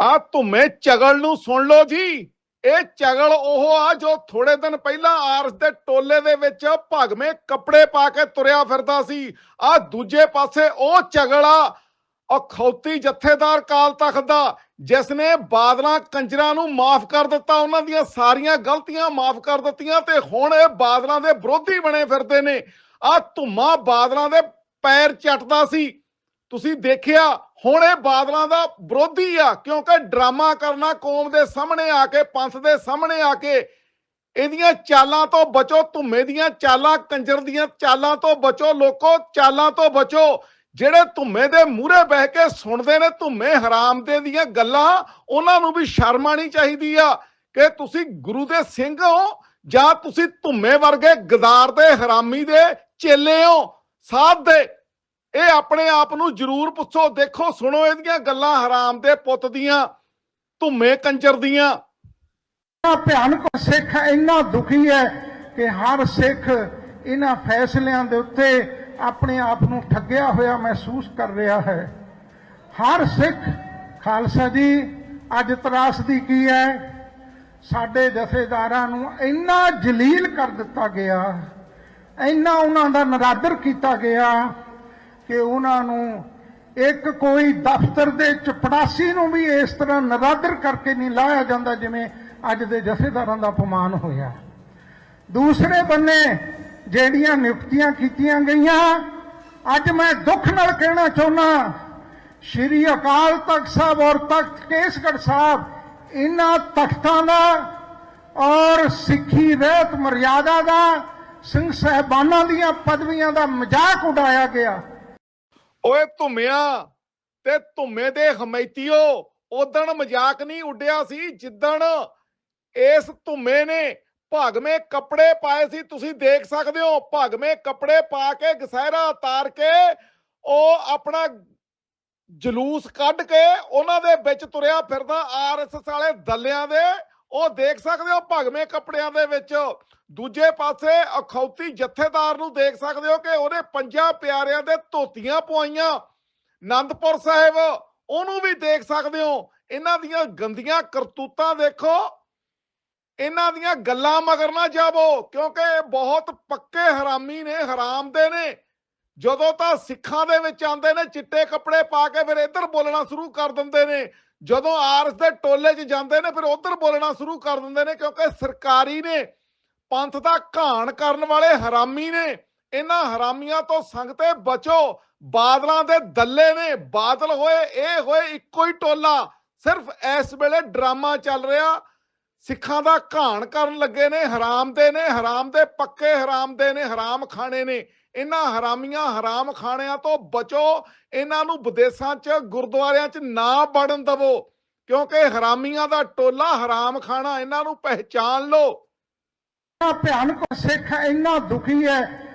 ਆ ਧੁੰਮੇ ਚਗਲ ਨੂੰ ਸੁਣ ਲਓ ਜੀ। ਇਹ ਚਗਲ ਉਹ ਆ ਜੋ ਥੋੜੇ ਦਿਨ ਪਹਿਲਾਂ ਆਰਸ ਦੇ ਟੋਲੇ ਦੇ ਵਿੱਚ ਭਗਵੇਂ ਕੱਪੜੇ ਪਾ ਕੇ ਤੁਰਿਆ ਫਿਰਦਾ ਸੀ। ਆ ਦੂਜੇ ਪਾਸੇ ਉਹ ਚਗਲ ਆ ਅਖੌਤੀ ਜਥੇਦਾਰ ਕਾਲ ਤਖਤ ਦਾ ਜਿਸ ਨੇ ਬਾਦਲਾਂ ਕੰਜਰਾਂ ਨੂੰ ਮਾਫ ਕਰ ਦਿੱਤਾ, ਉਹਨਾਂ ਦੀਆਂ ਸਾਰੀਆਂ ਗਲਤੀਆਂ ਮਾਫ ਕਰ ਦਿੱਤੀਆਂ ਤੇ ਹੁਣ ਇਹ ਬਾਦਲਾਂ ਦੇ ਵਿਰੋਧੀ ਬਣੇ ਫਿਰਦੇ ਨੇ। ਆ ਧੁੰਮਾ ਬਾਦਲਾਂ ਦੇ ਪੈਰ ਚੱਟਦਾ ਸੀ। ਤੁਸੀਂ ਦੇਖਿਆ ਹੁਣ ਇਹ ਬਾਦਲਾਂ ਦਾ ਵਿਰੋਧੀ ਆ, ਕਿਉਂਕਿ ਡਰਾਮਾ ਕਰਨਾ ਕੌਮ ਦੇ ਸਾਹਮਣੇ ਆ ਕੇ, ਪੰਥ ਦੇ ਸਾਹਮਣੇ ਆ ਕੇ, ਇਹਦੀਆਂ ਚਾਲਾਂ ਤੋਂ ਬਚੋ, ਧੁੰਮੇ ਦੀਆਂ ਚਾਲਾਂ, ਕੰਜਰ ਦੀਆਂ ਚਾਲਾਂ ਤੋਂ ਬਚੋ, ਲੋਕੋ ਚਾਲਾਂ ਤੋਂ ਬਚੋ, ਜਿਹੜੇ ਧੁੰਮੇ ਦੇ ਮੂਹਰੇ ਬਹਿ ਕੇ ਸੁਣਦੇ ਨੇ, ਧੁੰਮੇ ਹਰਾਮ ਦੇ ਦੀਆਂ ਗੱਲਾਂ, ਉਹਨਾਂ ਨੂੰ ਵੀ ਸ਼ਰਮ ਆਣੀ ਚਾਹੀਦੀ ਆ ਕਿ ਤੁਸੀਂ ਗੁਰੂ ਦੇ ਸਿੰਘ ਹੋ, ਜਾਂ ਤੁਸੀਂ ਧੁੰਮੇ ਵਰਗੇ ਗਦਾਰ ਦੇ, ਹਰਾਮੀ ਦੇ ਚੇਲੇ ਹੋ, ਸਾਧ ਦੇ। ਇਹ ਆਪਣੇ ਆਪ ਨੂੰ ਜ਼ਰੂਰ ਪੁੱਛੋ, ਦੇਖੋ, ਸੁਣੋ ਇਹਦੀਆਂ ਗੱਲਾਂ ਹਰਾਮ ਦੇ ਪੁੱਤ ਦੀਆਂ, ਧੁੰਮੇ ਕੰਜਰ ਦੀਆਂ। ਭਿਆਨਕ ਸਿੱਖ ਇੰਨਾ ਦੁਖੀ ਹੈ ਕਿ ਹਰ ਸਿੱਖ ਇਹਨਾਂ ਫੈਸਲਿਆਂ ਦੇ ਉੱਤੇ ਆਪਣੇ ਆਪ ਨੂੰ ਠੱਗਿਆ ਹੋਇਆ ਮਹਿਸੂਸ ਕਰ ਰਿਹਾ ਹੈ। ਹਰ ਸਿੱਖ, ਖਾਲਸਾ ਜੀ, ਅੱਜ ਤਰਾਸਦੀ ਕੀ ਹੈ? ਸਾਡੇ ਜਥੇਦਾਰਾਂ ਨੂੰ ਇੰਨਾ ਜਲੀਲ ਕਰ ਦਿੱਤਾ ਗਿਆ, ਇੰਨਾ ਉਹਨਾਂ ਦਾ ਨਰਾਦਰ ਕੀਤਾ ਗਿਆ ਕਿ ਉਹਨਾਂ ਨੂੰ ਇੱਕ ਕੋਈ ਦਫ਼ਤਰ ਦੇ ਚਪੜਾਸੀ ਨੂੰ ਵੀ ਇਸ ਤਰ੍ਹਾਂ ਨਰਾਦਰ ਕਰਕੇ ਨਹੀਂ ਲਾਇਆ ਜਾਂਦਾ ਜਿਵੇਂ ਅੱਜ ਦੇ ਜਥੇਦਾਰਾਂ ਦਾ ਅਪਮਾਨ ਹੋਇਆ। ਦੂਸਰੇ ਬੰਨੇ ਜਿਹੜੀਆਂ ਨਿਯੁਕਤੀਆਂ ਕੀਤੀਆਂ ਗਈਆਂ, ਅੱਜ ਮੈਂ ਦੁੱਖ ਨਾਲ ਕਹਿਣਾ ਚਾਹੁੰਦਾ, ਸ਼੍ਰੀ ਅਕਾਲ ਤਖਤ ਸਾਹਿਬ ਔਰ ਤਖਤ ਕੇਸਗੜ੍ਹ ਸਾਹਿਬ, ਇਹਨਾਂ ਤਖਤਾਂ ਦਾ ਔਰ ਸਿੱਖੀ ਰਹਿਤ ਮਰਿਆਦਾ ਦਾ, ਸਿੰਘ ਸਹਿਬਾਨਾਂ ਦੀਆਂ ਪਦਵੀਆਂ ਦਾ ਮਜ਼ਾਕ ਉਡਾਇਆ ਗਿਆ। ਓਏ ਧੁੰਮਿਆ, ਤੇ ਧੁੰਮੇ ਦੇ ਹਮੈਤੀਓ ਉਦਣ ਮਜ਼ਾਕ ਨਹੀਂ ਉੱਡਿਆ ਸੀ ਜਿੱਦਣ ਇਸ ਧੁੰਮੇ ਨੇ ਭਗਵੇਂ ਕੱਪੜੇ ਪਾਏ ਸੀ। ਤੁਸੀਂ ਦੇਖ ਸਕਦੇ ਹੋ ਭਗਵੇਂ ਕੱਪੜੇ ਪਾ ਕੇ ਗਸਹਿਰਾ ਉਤਾਰ ਕੇ ਉਹ ਆਪਣਾ ਜਲੂਸ ਕੱਢ ਕੇ ਉਹਨਾਂ ਦੇ ਵਿੱਚ ਤੁਰਿਆ ਫਿਰਦਾ ਆਰਐਸਐਸ ਵਾਲੇ ਦੱਲਿਆਂ ਦੇ ਉਹ ਦੇਖ ਸਕਦੇ ਹੋ ਭਗਵੇਂ ਕੱਪੜਿਆਂ ਦੇ ਵਿੱਚ। ਦੂਜੇ ਪਾਸੇ ਅਖੌਤੀ ਜਥੇਦਾਰ ਨੂੰ ਦੇਖ ਸਕਦੇ ਹੋ ਕਿ ਉਹਨੇ ਪੰਜਾਂ ਪਿਆਰਿਆਂ ਦੇ ਧੋਤੀਆਂ ਪਵਾਈਆਂ। ਆਨੰਦਪੁਰ ਸਾਹਿਬ, ਉਹਨੂੰ ਵੀ ਦੇਖ ਸਕਦੇ ਹੋ। ਇਹਨਾਂ ਦੀਆਂ ਗੰਦੀਆਂ ਕਰਤੂਤਾਂ ਦੇਖੋ। ਇਹਨਾਂ ਦੀਆਂ ਗੱਲਾਂ ਮਗਰ ਨਾ ਜਾਵੋ, ਕਿਉਂਕਿ ਇਹ ਬਹੁਤ ਪੱਕੇ ਹਰਾਮੀ ਨੇ, ਹਰਾਮ ਦੇ ਨੇ। ਜਦੋਂ ਤਾਂ ਸਿੱਖਾਂ ਦੇ ਵਿੱਚ ਆਉਂਦੇ ਨੇ, ਚਿੱਟੇ ਕੱਪੜੇ ਪਾ ਕੇ ਫਿਰ ਇੱਧਰ ਬੋਲਣਾ ਸ਼ੁਰੂ ਕਰ ਦਿੰਦੇ ਨੇ। ਜਦੋਂ ਆਰਸ ਦੇ ਟੋਲੇ 'ਚ ਜਾਂਦੇ ਨੇ, ਫਿਰ ਉੱਧਰ ਬੋਲਣਾ ਸ਼ੁਰੂ ਕਰ ਦਿੰਦੇ ਨੇ, ਕਿਉਂਕਿ ਸਰਕਾਰੀ ਨੇ, ਪੰਥ ਦਾ ਘਾਣ ਕਰਨ ਵਾਲੇ ਹਰਾਮੀ ਨੇ। ਇਹਨਾਂ ਹਰਾਮੀਆਂ ਤੋਂ ਸੰਗਤੇ ਬਚੋ। ਬਾਦਲਾਂ ਦੇ ਦੱਲੇ ਨੇ। ਬਾਦਲ ਹੋਏ, ਇਹ ਹੋਏ ਇੱਕੋ ਹੀ ਟੋਲਾ। ਸਿਰਫ ਇਸ ਵੇਲੇ ਡਰਾਮਾ ਚੱਲ ਰਿਹਾ। ਸਿੱਖਾਂ ਦਾ ਘਾਣ ਕਰਨ ਲੱਗੇ ਨੇ, ਹਰਾਮ ਦੇ ਨੇ, ਹਰਾਮ ਦੇ ਪੱਕੇ ਹਰਾਮ ਦੇ ਨੇ, ਹਰਾਮ ਖਾਣੇ ਨੇ। ਇਹਨਾਂ ਹਰਾਮੀਆਂ ਹਰਾਮ ਖਾਣਿਆਂ ਤੋਂ ਬਚੋ, ਇਹਨਾਂ ਨੂੰ ਵਿਦੇਸ਼ਾਂ 'ਚ, ਗੁਰਦੁਆਰਿਆਂ 'ਚ ਨਾ ਵੜਨ ਦਵੋ, ਕਿਉਂਕਿ ਹਰਾਮੀਆਂ ਦਾ ਟੋਲਾ ਹਰਾਮ ਖਾਣਾ ਇਹਨਾਂ ਨੂੰ ਪਹਿਚਾਨ ਲਓ। ਭਿਆਨਕ ਸਿੱਖ ਇੰਨਾ ਦੁਖੀ ਹੈ